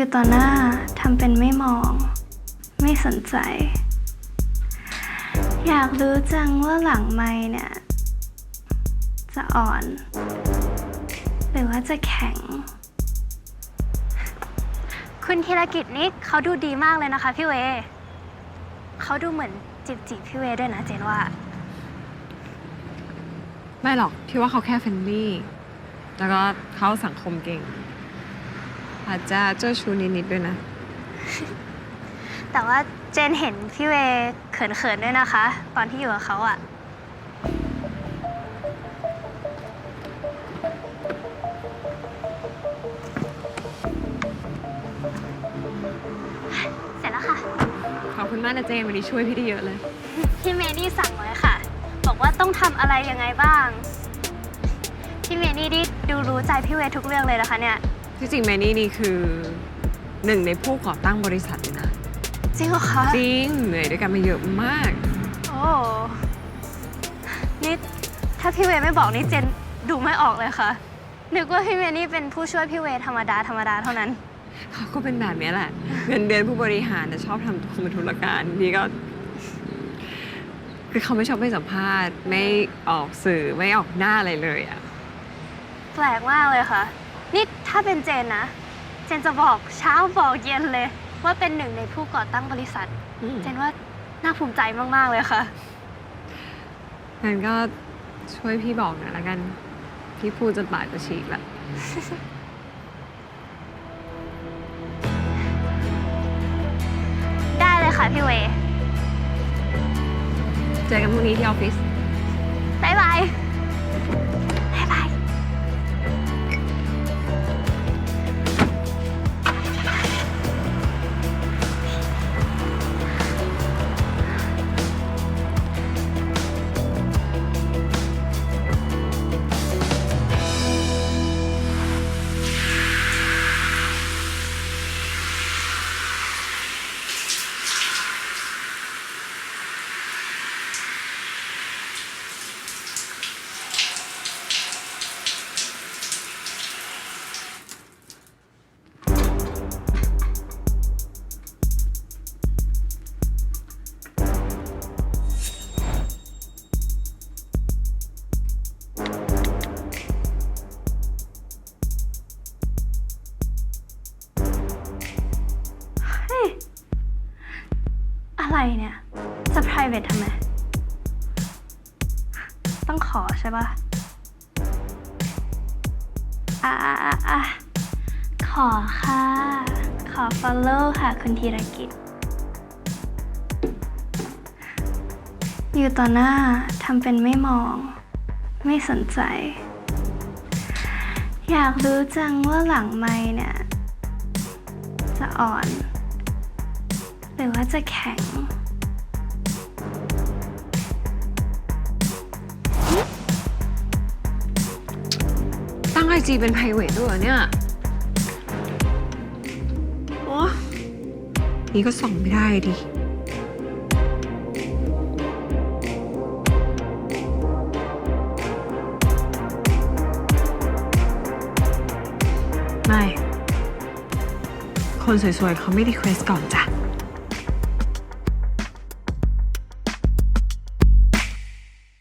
อยู่ต่อหน้าทำเป็นไม่มอง ไม่สนใจ อยากรู้จังว่าหลังไม่เนี่ย จะอ่อน หรือว่าจะแข็ง คุณธีรกิจนี่เขาดูดีมากเลยนะคะพี่เว เขาดูเหมือนจีบจีบพี่เวด้วยนะเจนว่า ไม่หรอกพี่ว่าเขาแค่เฟรนลี่ แล้วก็เขาสังคมเก่ง อาจจะเจ้าชู้นิดๆด้วยนะ แต่ว่าเจนเห็นพี่เวเขินๆด้วยนะคะ ตอนที่อยู่กับเขาอะเสร็จแล้วค่ะ ขอบคุณมากนะเจนวันนี้ช่วยพี่ได้เยอะเลย พี่เมนี่สั่งไว้ค่ะ บอกว่าต้องทำอะไรยังไงบ้าง พี่เมนี่นี่ดูรู้ใจพี่เวทุกเรื่องเลยนะคะเนี่ย ที่จริงแมนนี่นี่คือหนึ่งในผู้ก่อตั้งบริษัทเลยนะ จริงเหรอคะ จริงเหนื่อยด้วยกันมาเยอะมาก โอ้นี่ถ้าพี่เวไม่บอกนี่เจนดูไม่ออกเลยค่ะ นึกว่าพี่เมนี่เป็นผู้ช่วยพี่เวธรรมดาธรรมดาเท่านั้น เขาก็เป็นแบบนี้แหละ เงินเดือนผู้บริหารแต่ชอบทำตัวเป็นธุรการนี่ก็ คือเขาไม่ชอบให้สัมภาษณ์ ไม่ออกสื่อไม่ออกหน้าอะไรเลยอะแปลกมากเลยค่ะ นี่ถ้าเป็นเจนนะ เจนจะบอกเช้าบอกเย็นเลย ว่าเป็นหนึ่งในผู้ก่อตั้งบริษัทอืมเจนว่าน่าภูมิใจมาก ๆ เลยค่ะ งั้นก็ช่วยพี่บอกหน่อยละกัน พี่พูดจนปากจะฉีกละได้เลยค่ะพี่เวเจอกันพรุ่งนี้ที่ออฟฟิศบ๊ายบายบ๊าย อะไรเนี่ย จะ private ทำไม ต้องขอใช่ปะอะอะอะอะขอค่ะ ขอ follow ค่ะคุณธีรกิจ อยู่ต่อหน้าทำเป็นไม่มอง ไม่สนใจ อยากรู้จังว่าหลังไม่เนี่ย จะอ่อน หรือว่าจะแข็ง ตั้งไอจีเป็น p r i v a t ด้วยเหรอเนี่ย โอ้นี่ก็ส่องไม่ได้ดิ ไม่ คนสวยๆเขาไม่รีเควสก่อนจ้ะ